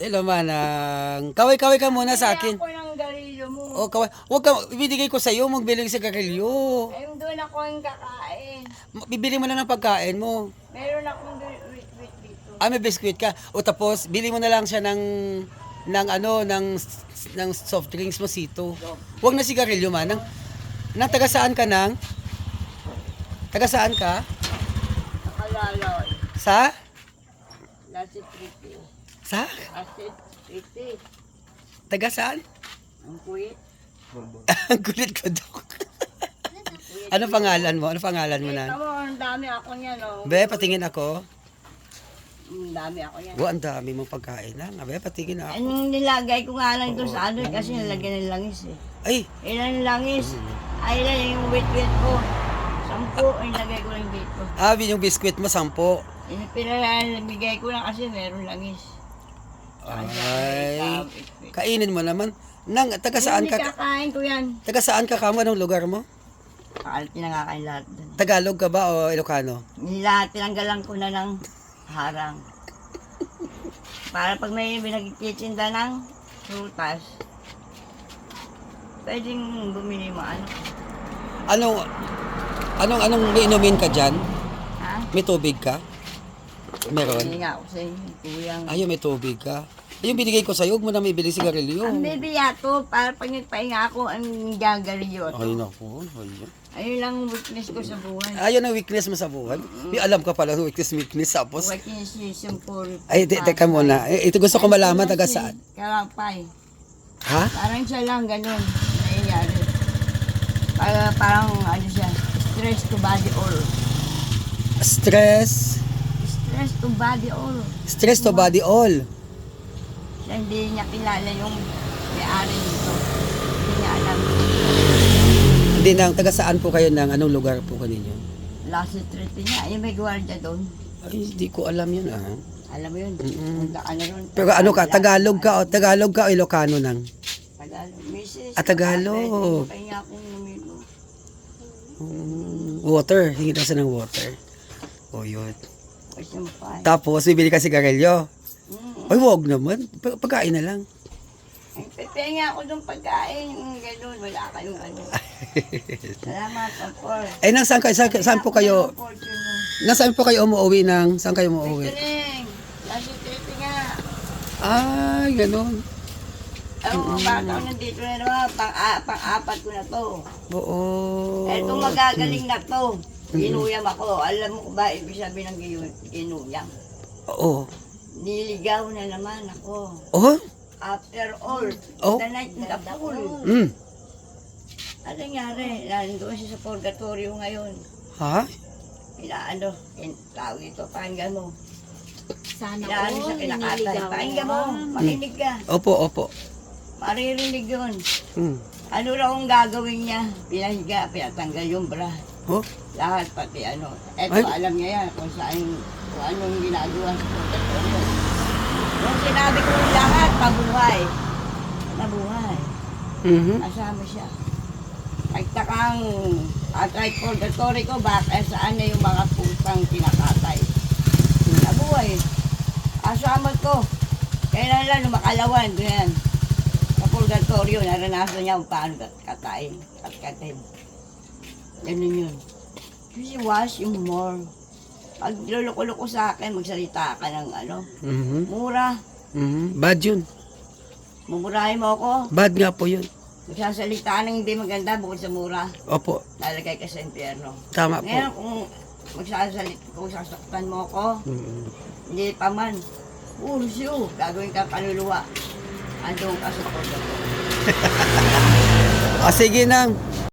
Hello, manang. Kaway-kaway ka muna sa akin. Ako ng garilyo mo. O, kaway. Huwag ka, ibibigay ko sa'yo, magbiling sa karilyo. Ay, doon ako yung kakain. Bibili mo na ng pagkain mo. Meron akong wait, wait dito. Ah, may biskuit ka. O tapos, bili mo na lang siya ng, ng ano, ng, ng soft drinks mo, sito. Huwag na sigarilyo, manang. Nang taga saan ka nang? Taga saan ka? Nakalalaw. Sa? Lasit triti. Sa? Lasit triti. Taga saan? Ang kuwit. Ang kulit ko, Dok. ano pangalan mo? Ano pangalan mo na? mo, ang dami ako niyan, oh. Be, patingin ako. Ang dami ako yan. Wow, ang dami mong pagkain lang. Be, patingin ako. Anong nilagay ko nga lang doon sa ano kasi nilagyan ng langis eh. Ay, Ilan langis? Ay, ilan yung wait ko. Sampu, ang nilagay ko lang dito. abi yung biskuit mo, sampo. Pinamigay ko lang kasi meron langis. Ay, kainin mo naman. Nang, taga saan ka? kakain ko yan. Taga saan ka kamo? Anong lugar mo? Kalit pinangakain lahat doon. Tagalog ka ba o Ilocano? Lahat tinanggalan ko na ng harang. Para pag may pinagtitinda ng prutas, pwedeng bumili mo ano. Anong, anong, anong inumin ka dyan? Ha? May tubig ka? Meron? Hindi nga ako sa inyo, kuyang. Ayun, may tubig ka. Ayun, binigay ko sa'yo. Huwag mo na may bili sigarilyo. Ang bibiya to, para pag nagpahinga ako, ang gagarilyo. Ay, naku. Ayun. Ayun lang ang weakness ko sa buhay. Ayun ang weakness mo sa buhay. May alam ka pala weakness, weakness. Tapos, Buhay kinisisyon po. ay, te- teka muna. Eh, ito gusto ko malaman taga saan. Kalapay. Ha? Parang siya lang, ganun. Nangyayari. Para, parang ano siya, stress to body all. Stress. Stress to body all. Stress to body all. Siya hindi niya kilala yung may-ari nito. Hindi niya alam. Hindi na, taga saan po kayo ng anong lugar po kaninyo? Last street niya, yung may gwardiya doon. Ay, hindi ko alam yun ah. Alam mo yun, ka na ron. Pero ano ka, Tagalog ka o Tagalog ka o Ilocano nang? Tagalog. Mrs. Ah, Tagalog. Kaya akong umigo. Mm, water, hingi daw siya ng water. O yun. Kasi. Tapos, bibili ka sigarilyo. Mm. Ay, wag naman. Pag- Pagkain na lang. Pepenga ako ng pagkain. Yung ganun, wala kayong ano. Salamat, Apor. Ay, nang saan, kayo, saan, saan po kayo, nasaan po kayo umuwi ng, saan kayo umuwi? Pikiring. Last street nga. Ay, ganun. Mga bata ko nandito na naman, pang, pang-apat ko na to. Oo. Eto magagaling na to. Ginuyam ako. Alam mo ba ibig sabihin ng ginuyam? Oo. Niligaw na naman ako. Oh? After all, Oh. the night in the pool. Mm. Ano nangyari? Nandun siya sa purgatorio ngayon. Ha? Inaano, in, tawag ito, pakinggan mo. Sana Inaano siya kinakatay. Pakinggan mo, makinig ka. Opo, opo. Maririnig yun. Mm. Ano raw ang gagawin niya? Pinahiga, pinatanggal yung bra. Oh? Lahat pati ano. Eto, Ay. alam niya yan kung saan, kung anong ginagawa sa purgatorio. Yung sinabi ko lahat, mabuhay. Mabuhay. Mhm. Kasama siya. Nagtakang at right purgatory ko, baka saan na yung mga putang kinakatay. Nabuhay. Asama ko. Kailan lang lumakalawan, ganyan. Sa purgatorio, naranasan niya kung paano kat- katayin, katkatin. Ganun yun. Kasi was yung more. Pag luluko-luko sa akin, magsalita ka ng ano, Mhm. mura. Mhm. Bad yun. Mumurahin mo ako. Bad nga po yun. Magsasalita ng hindi maganda bukod sa mura. Opo. lalagay ka sa impyerno. Tama po. Ngayon, kung magsasalit, kung sasaktan mo ako, Mhm. hindi pa man, urusyo, gagawin ka kaluluwa. Andun ka sa pagkakas. Ah, sige nang.